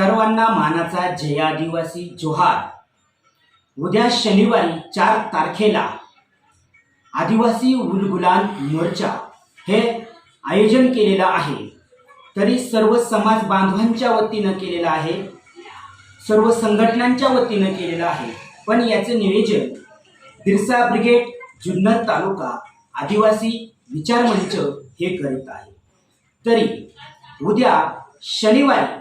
सर्वांना मानाचा जय आदिवासी जोहार. उद्या शनिवारी चार तारखेला आदिवासी उलगुलान मोर्चा हे आयोजन केलेलं आहे. तरी सर्व समाज बांधवांच्या वतीनं केलेलं आहे. सर्व संघटनांच्या वतीनं केलेलं आहे. पण याचं नियोजन बिरसा ब्रिगेड जुन्नर तालुका आदिवासी विचार मंच हे करीत आहे. तरी उद्या शनिवारी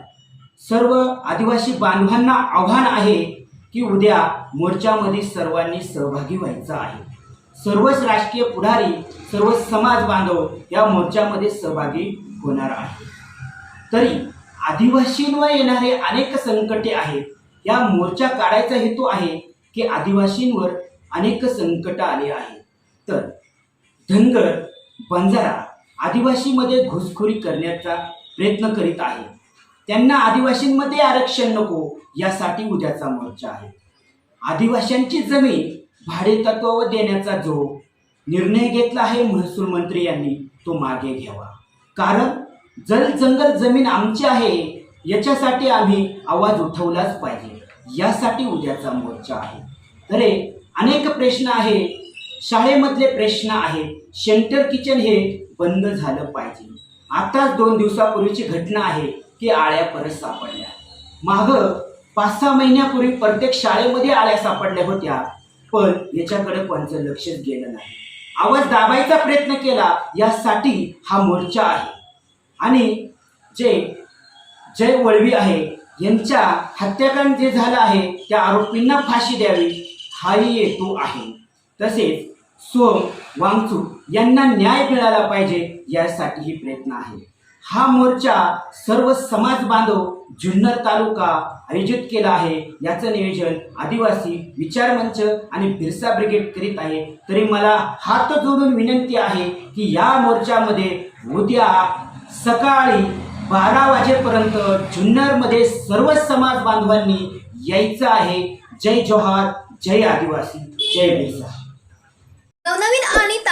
सर्व आदिवासी बांधवांना आव्हान आहे की उद्या मोर्चामध्ये सर्वांनी सहभागी व्हायचं आहे. सर्वच राजकीय पुढारी सर्व समाज बांधव या मोर्चामध्ये सहभागी होणार आहे तरी आदिवासींवर येणारे अनेक संकटे आहेत. या मोर्चा काढायचा हेतू आहे की आदिवासींवर अनेक संकट आले आहेत. तर धनगर बंजारा आदिवासीमध्ये घुसखोरी करण्याचा प्रयत्न करीत आहे. त्यांना आदिवासींमध्ये आरक्षण नको यासाठी उद्याचा मोर्चा आहे. आदिवासींची जमीन भाडेतत्वावर देण्याचा जो निर्णय घेतला आहे महसूल मंत्री यांनी तो मागे घ्यावा. कारण जल जंगल जमीन आमची आहे याच्यासाठी आम्ही आवाज उठवलाच पाहिजे. यासाठी उद्याचा मोर्चा आहे. अरे अनेक प्रश्न आहे शाळेमधले प्रश्न आहेत. शेल्टर किचन हे बंद झालं पाहिजे. आताच दोन दिवसापूर्वीची घटना आहे. की आळ्या परत सापडल्या. माग पाच सहा महिन्यापूर्वी प्रत्येक शाळेमध्ये आळ्या सापडल्या होत्या पण याच्याकडे कोणाचं लक्षच गेलं नाही. आवाज दाबायचा प्रयत्न केला यासाठी हा मोर्चा आहे. आणि जे जय वळवी आहे यांच्या हत्याकांड जे झालं आहे त्या आरोपींना फाशी द्यावी हाही हेतू आहे. तसेच सोम वांगचू यांना न्याय मिळाला पाहिजे यासाठीही प्रयत्न आहे. हा मोर्चा सर्व समाज बांधव जुन्नर तालुका आयोजित केला आहे. याचं नियोजन आदिवासी विचार मंच आणि बिरसा ब्रिगेड करीत आहे. तरी मला हात जोडून विनंती आहे की या मोर्चामध्ये उद्या सकाळी बारा वाजेपर्यंत जुन्नरमध्ये सर्व समाज बांधवांनी यायचं आहे. जय जोहार जय आदिवासी जय बिरसा. नवनवीन आणि